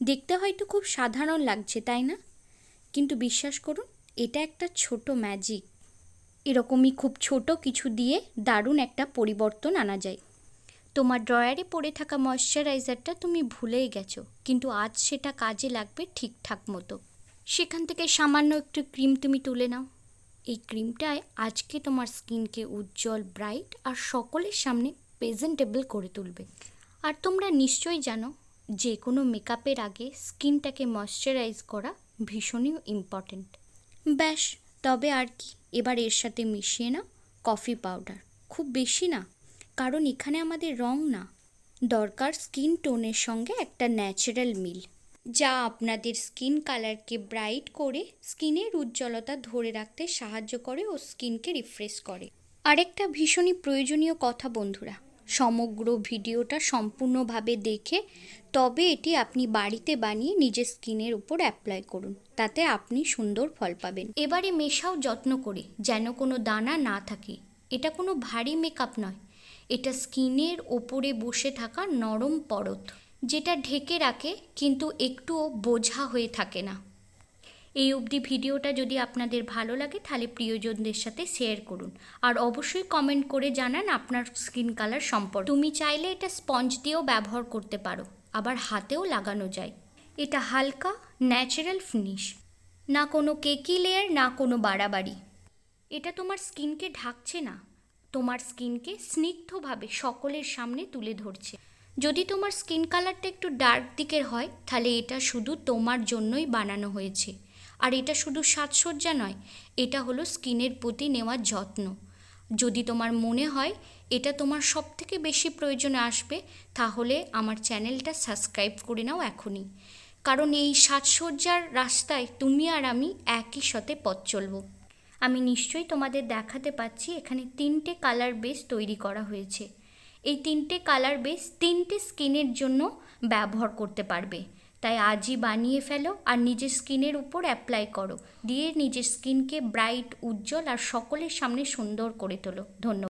দেখতে হয়তো খুব সাধারণ লাগছে, তাই না? কিন্তু বিশ্বাস করুন, এটা একটা ছোট ম্যাজিক এরকমই খুব ছোট কিছু দিয়ে দারুণ একটা পরিবর্তন আনা যায়। তোমার ড্রয়ারে পড়ে থাকা ময়শ্চারাইজারটা তুমি ভুলেই গেছো, কিন্তু আজ সেটা কাজে লাগবে ঠিকঠাক মতো। সেখান থেকে সামান্য একটু ক্রিম তুমি তুলে নাও। এই ক্রিমটায় আজকে তোমার স্কিনকে উজ্জ্বল ব্রাইট আর সকলের সামনে প্রেজেন্টেবল করে তুলবে। আর তোমরা নিশ্চয়ই জানো যে কোনো মেকআপের আগে স্কিনটাকে ময়শ্চারাইজ করা ভীষণই ইম্পর্ট্যান্ট ব্যাস, তবে আর কি, এবার এর সাথে মিশিয়ে না কফি পাউডার। খুব বেশি না, কারণ এখানে আমাদের রং না। দরকার স্কিন টোনের সঙ্গে একটা ন্যাচারাল মিল। যা আপনাদের স্কিন কালারকে ব্রাইট করে স্কিনের উজ্জ্বলতা ধরে রাখতে সাহায্য করে ও স্কিনকে রিফ্রেশ করে। আরেকটা ভীষণই প্রয়োজনীয় কথা বন্ধুরা সমগ্র ভিডিওটা সম্পূর্ণভাবে দেখে তবে এটি আপনি বাড়িতে বানিয়ে নিজের স্কিনের উপর অ্যাপ্লাই করুন, তাতে আপনি সুন্দর ফল পাবেন। এবারে মেশাও যত্ন করে, যেন কোনো দানা না থাকে। এটা কোনো ভারী মেকআপ নয়, এটা স্কিনের ওপরে বসে থাকা নরম পরত, যেটা ঢেকে রাখে কিন্তু একটুও বোঝা হয়ে থাকে না। এই অবধি ভিডিওটা যদি আপনাদের ভালো লাগে, তাহলে প্রিয়জনদের সাথে শেয়ার করুন। আর অবশ্যই কমেন্ট করে জানান আপনার স্কিন কালার সম্পর্কে। তুমি চাইলে এটা স্পঞ্জ দিয়েও ব্যবহার করতে পারো, আবার হাতেও লাগানো যায়। এটা হালকা ন্যাচারাল ফিনিশ না কোনো কেকি লেয়ার না কোনো বাড়াবাড়ি। এটা তোমার স্কিনকে ঢাকছে না, তোমার স্কিনকে স্নিগ্ধভাবে সকলের সামনে তুলে ধরছে। যদি তোমার স্কিন কালারটা একটু ডার্ক দিকের হয়, তাহলে এটা শুধু তোমার জন্যই বানানো হয়েছে। আর এটা শুধু সাজসজ্জা নয়, এটা হলো স্কিনের প্রতি নেওয়ার যত্ন। যদি তোমার মনে হয় এটা তোমার সব থেকে বেশি প্রয়োজনে আসবে, তাহলে আমার চ্যানেলটা সাবস্ক্রাইব করে নাও এখনই। কারণ এই সাজসজ্জার রাস্তায় তুমি আর আমি একই সাথে পথ চলবো। আমি নিশ্চয়ই তোমাদের দেখাতে পাচ্ছি, এখানে তিনটে কালার বেস তৈরি করা হয়েছে। এই তিনটে কালার বেস তিনটে স্কিনের জন্য ব্যবহার করতে পারবে। তাই আজই বানিয়ে ফেলো আর নিজের স্কিনের উপর অ্যাপ্লাই করো। দিয়ে নিজের স্কিনকে ব্রাইট, উজ্জ্বল আর সকলের সামনে সুন্দর করে তোলো। ধন্যবাদ।